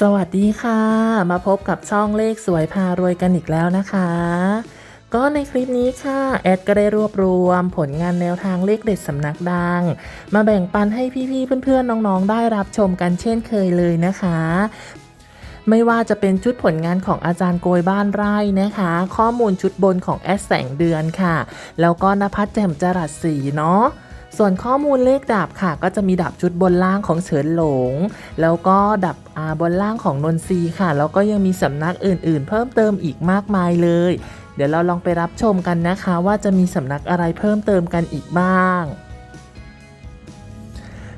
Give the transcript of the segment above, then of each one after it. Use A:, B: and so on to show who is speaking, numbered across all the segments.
A: สวัสดีค่ะ มาพบกับช่องเลขสวยพารวยกันอีกแล้วนะคะ ก็ในคลิปนี้ค่ะ แอดก็ได้รวบรวมผลงานแนวทางเลขเด็ดสำนักดัง มาแบ่งปันให้พี่ๆเพื่อนๆน้องๆ ได้รับชมกันเช่นเคยเลยนะคะ ไม่ว่าจะเป็นชุดผลงานของอาจารย์โกยบ้านไร่นะคะ ข้อมูลชุดบนของแอดแสงเดือนค่ะ แล้วก็นภัสแจ่มจรัสสีเนาะ ส่วนข้อมูลเลขดาบค่ะ ก็จะมีดาบชุดบนล่างของเฉินหลง แล้วก็ดับาบนล่างของนนทรีค่ะ แล้วก็ยังมีสำนักอื่นๆ เพิ่มเติมอีกมากมายเลย เดี๋ยวเราลองไปรับชมกันนะคะ ว่าจะมีสำนักอะไรเพิ่มเติมกันอีกบ้าง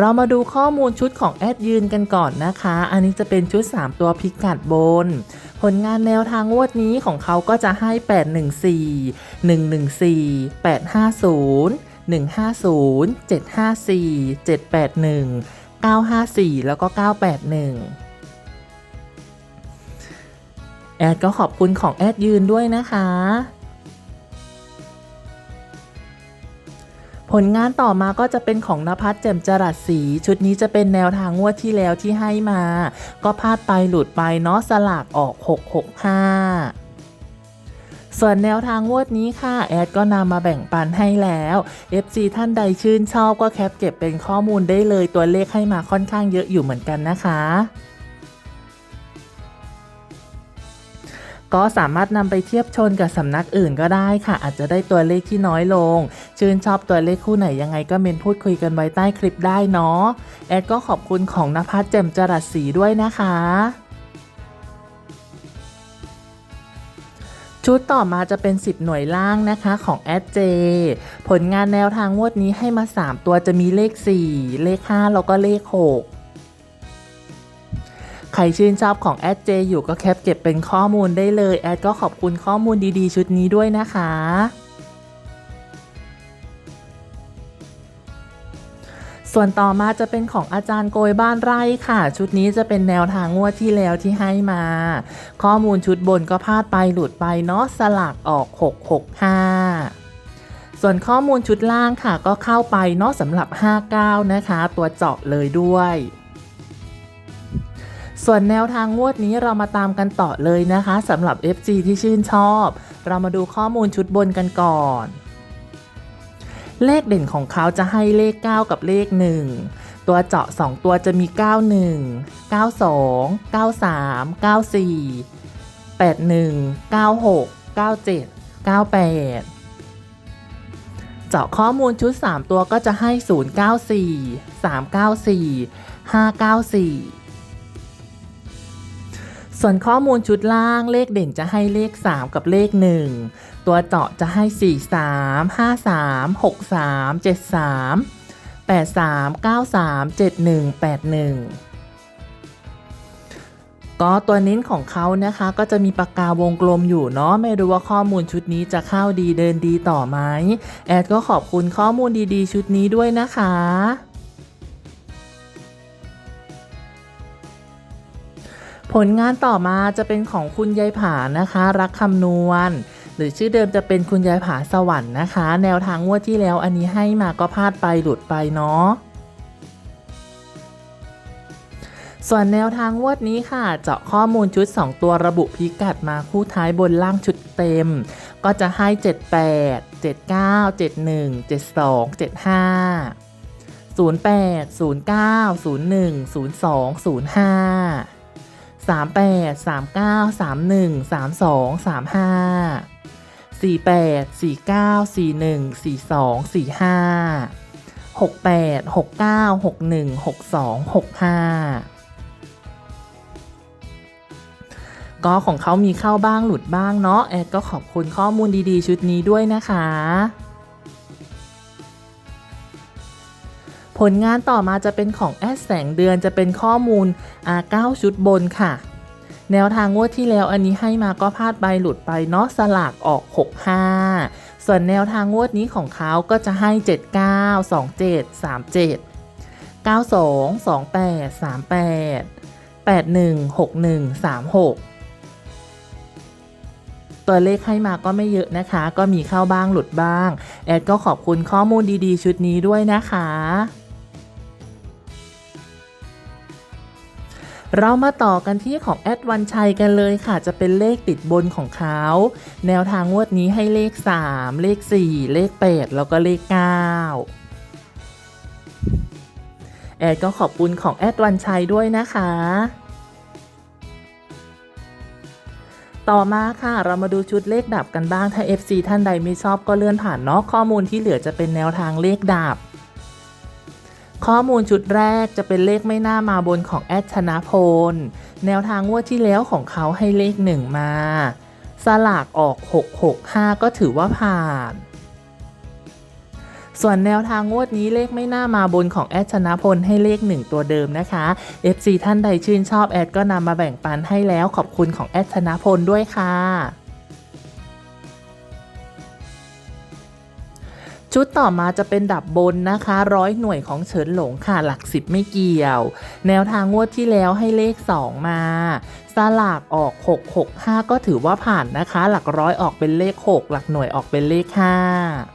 A: เรามาดูข้อมูลชุดของแอดยืนกันก่อนนะคะ อันนี้จะเป็นชุด 3 ตัวพิกัดบน ผลงานแนวทางงวดนี้ของเขาก็จะให้ 814 114 850 150 754 781 954 แล้วก็ 981แอดก็ขอบคุณของแอดยืนด้วยนะคะ ผลงานต่อมาก็จะเป็นของนภัสแจ่มจรัสสี ชุดนี้จะเป็นแนวทางงวดที่แล้วที่ให้มา ก็พลาดไปหลุดไปเนาะสลากออก 665ส่วนแนวทางงวดนี้ค่ะ แอดก็นำมาแบ่งปันให้แล้ว FC ท่านใดชื่นชอบก็แคปเก็บเป็นข้อมูลได้เลยตัวเลขให้มาค่อนข้างเยอะอยู่เหมือนกันนะคะ ก็สามารถนำไปเทียบชนกับสำนักอื่นก็ได้ค่ะ อาจจะได้ตัวเลขที่น้อยลง ชื่นชอบตัวเลขคู่ไหนยังไงก็เมนพูดคุยกันไว้ใต้คลิปได้เนาะแอดก็ขอบคุณของนภัสแจ่มจรัสสีด้วยนะคะชุดต่อมาจะเป็น 10 หน่วยล่างนะคะของแอดเจผลงานแนวทางงวดนี้ให้มา 3 ตัวจะมีเลข 4 เลข 5 แล้วก็เลข 6 ใครชื่นชอบของแอดเจอยู่ก็แคปเก็บเป็นข้อมูลได้เลยแอดก็ขอบคุณข้อมูลดีๆ ชุดนี้ด้วยนะคะส่วนต่อมาจะเป็นของอาจารย์โกยบ้านไร่ค่ะ ชุดนี้จะเป็นแนวทางงวดที่แล้วที่ให้มา ข้อมูลชุดบนก็พลาดไปหลุดไปเนาะสลากออก 665 ส่วนข้อมูลชุดล่างค่ะก็เข้าไปเนาะสำหรับ 59 นะคะ ตัวเจาะเลยด้วย ส่วนแนวทางงวดนี้เรามาตามกันต่อเลยนะคะสำหรับ FC ที่ชื่นชอบ เรามาดูข้อมูลชุดบนกันก่อน เลขเด่นของเขาจะให้เลข 9 กับเลข 1 ตัวเจาะ 2 ตัวจะมี 91 92 93 94 81 96 97 98 เจาะข้อมูลชุด 3 ตัวก็จะให้ 094 394 594 ส่วนข้อมูลชุดล่างเลขเด่นจะให้เลข 3 กับเลข 1 ตัวเจาะจะให้ 4 3 5 3 6 3 7 3 8 3 9 3 7 1 8 1 ก็ตัวนิ้นของเขานะคะก็จะมีปากกาวงกลมอยู่เนาะไม่รู้ว่าข้อมูลชุดนี้จะเข้าดีเดินดีต่อไหมแอดก็ขอบคุณข้อมูลดีๆ ชุดนี้ด้วยนะคะ ผลงานต่อมาจะเป็นของคุณยายผานะคะ รักคำนวณ หรือชื่อเดิมจะเป็นคุณยายผาสวรรค์นะคะ แนวทางงวดที่แล้วอันนี้ให้มาก็พลาดไปหลุดไปเนาะส่วนแนวทางงวดนี้ค่ะ เจาะข้อมูลชุด 2 ตัวระบุพิกัดมาคู่ท้ายบนล่างชุดเต็ม ก็จะให้ 78 79 71 72 75 08 09 01 02 05 38 39 31 32 35 48 49 41 42 45 68 69 61 62 65 ก็ของเขามีเข้าบ้างหลุดบ้างเนาะแอดก็ขอบคุณข้อมูลดีๆ ชุดนี้ด้วยนะคะ ผลงานต่อมาจะเป็นของแอดแสงเดือนจะเป็นข้อมูลอ่า9ชุดบนค่ะ แนวทางงวดที่แล้วอันนี้ให้มาก็พลาดใบหลุดไปเนาะสลากออก 65 ส่วนแนวทางงวดนี้ของเขาก็จะให้ 79 27 37 92 28 38 81 61 36 ตัวเลขให้มาก็ไม่เยอะนะคะ ก็มีเข้าบ้างหลุดบ้าง แอดก็ขอบคุณข้อมูลดีๆ ชุดนี้ด้วยนะคะ เรามาต่อกันที่ของแอดวันชัยกันเลยค่ะ จะเป็นเลขติดบนของเขา แนวทางงวดนี้ให้เลข 3 เลข 4 เลข 8 แล้วก็เลข 9 แอดก็ขอบคุณของแอดวันชัยด้วยนะคะ ต่อมาค่ะเรามาดูชุดเลขดับกันบ้าง ถ้า FC ท่านใดไม่ชอบก็เลื่อนผ่านเนาะข้อมูลที่เหลือจะเป็นแนวทางเลขดับ ข้อมูลชุดแรกจะเป็นเลขไม่น่ามาบนของแอดชนะพล แนวทางงวดที่แล้วของเขาให้เลข1มา สลากออก 665 ก็ถือว่าผ่าน ส่วนแนวทางงวดนี้เลขไม่น่ามาบนของแอดชนะพลให้เลข1ตัวเดิมนะคะ FC ท่านใดชื่นชอบแอดก็นำมาแบ่งปันให้แล้วขอบคุณของแอดชนะพลด้วยค่ะ ชุดต่อมาจะเป็นดับบนนะคะร้อยหน่วยของเฉินหลงค่ะหลักสิบไม่เกี่ยว แนวทางงวดที่แล้วให้เลข 2 มาสลากออก 665 ก็ถือว่าผ่านนะคะ หลักร้อยออกเป็นเลข 6 หลักหน่วยออกเป็นเลข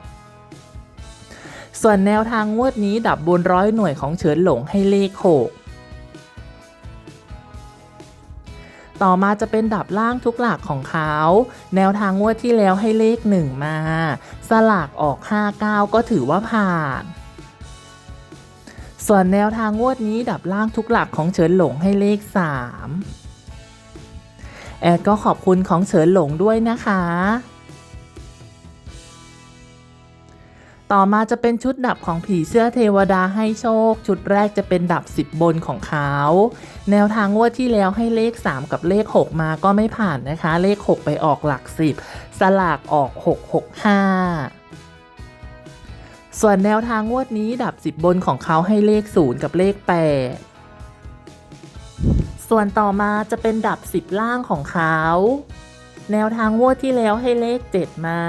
A: 5ส่วนแนวทางงวดนี้ดับบนร้อยหน่วยของเฉินหลงให้เลข 6 ต่อมาจะเป็นดับล่างทุกหลักของเขา แนวทางงวดที่แล้วให้เลข 1 มา สลากออก 59 ก็ถือว่าผ่านส่วนแนวทางงวดนี้ดับล่างทุกหลักของเฉินหลงให้เลข 3 แอดก็ขอบคุณของเฉินหลงด้วยนะคะ ต่อมาจะเป็นชุดดับของผีเสื้อเทวดาให้โชค ชุดแรกจะเป็นดับ 10 บนของเขา แนวทางงวดที่แล้วให้เลข 3 กับเลข 6 มาก็ไม่ผ่านนะคะ เลข 6 ไปออกหลัก 10 สลากออก 665ส่วนแนวทางงวดนี้ดับ 10 บนของเขาให้เลข 0 กับเลข 8 ส่วนต่อมาจะเป็นดับ 10 ล่างของเขา แนวทางงวดที่แล้วให้เลข 7 มา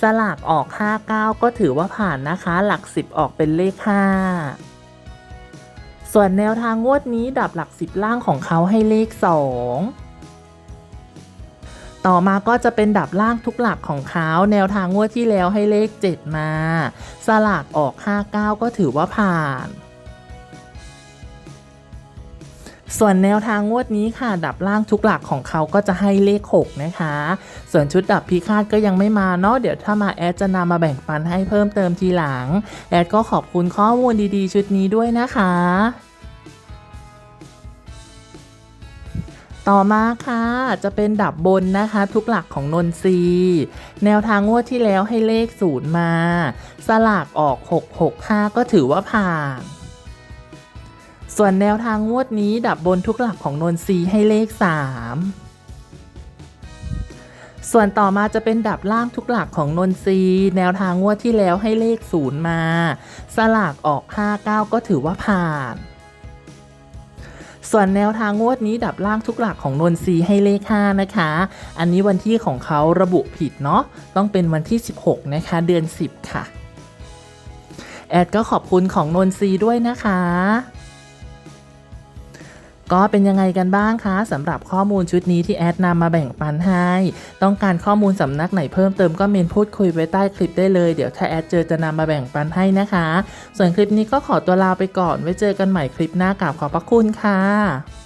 A: สลากออก 59 ก็ถือว่าผ่านนะคะ หลัก 10 ออกเป็นเลข 5 ส่วนแนวทางงวดนี้ดับหลัก 10 ล่างของเขาให้เลข 2 ต่อมาก็จะเป็นดับล่างทุกหลักของเขาแนวทางงวดที่แล้วให้เลข 7 มา สลากออก 59 ก็ถือว่าผ่าน ส่วนแนวทางงวดนี้ค่ะ ดับล่างทุกหลักของเขาก็จะให้เลข 6 นะคะ ส่วนชุดดับพิฆาตก็ยังไม่มาเนาะเดี๋ยวถ้ามาแอดจะนำมาแบ่งปันให้เพิ่มเติมทีหลัง แอดก็ขอบคุณข้อมูลดีๆ ชุดนี้ด้วยนะคะต่อมาค่ะ จะเป็นดับบนนะคะ ทุกหลักของนนทรีแนวทางงวดที่แล้วให้เลข0มา สลากออก 665 ก็ถือว่าผ่าน ส่วนแนวทางงวดนี้ดับบนทุกหลักของนนทรีให้เลข 3 ส่วนต่อมาจะเป็นดับล่างทุกหลักของนนทรีแนวทางงวดที่แล้วให้เลข 0 มา สลากออก 59 ก็ถือว่าผ่าน ส่วนแนวทางงวดนี้ดับล่างทุกหลักของนนทรีให้เลข 5 นะคะ อันนี้วันที่ของเขาระบุผิดเนาะต้องเป็นวันที่ 16 นะคะ เดือน 10 ค่ะ แอดก็ขอบคุณของนนทรีด้วยนะคะ ก็เป็นยังไงกันบ้างคะสำหรับข้อมูลชุดนี้ที่แอดนำมาแบ่งปันให้ ต้องการข้อมูลสำนักไหนเพิ่มเติมก็เมนพูดคุยไว้ใต้คลิปได้เลย เดี๋ยวถ้าแอดเจอจะนำมาแบ่งปันให้นะคะ ส่วนคลิปนี้ก็ขอตัวลาไปก่อนไว้เจอกันใหม่คลิปหน้ากราบขอบพระคุณค่ะ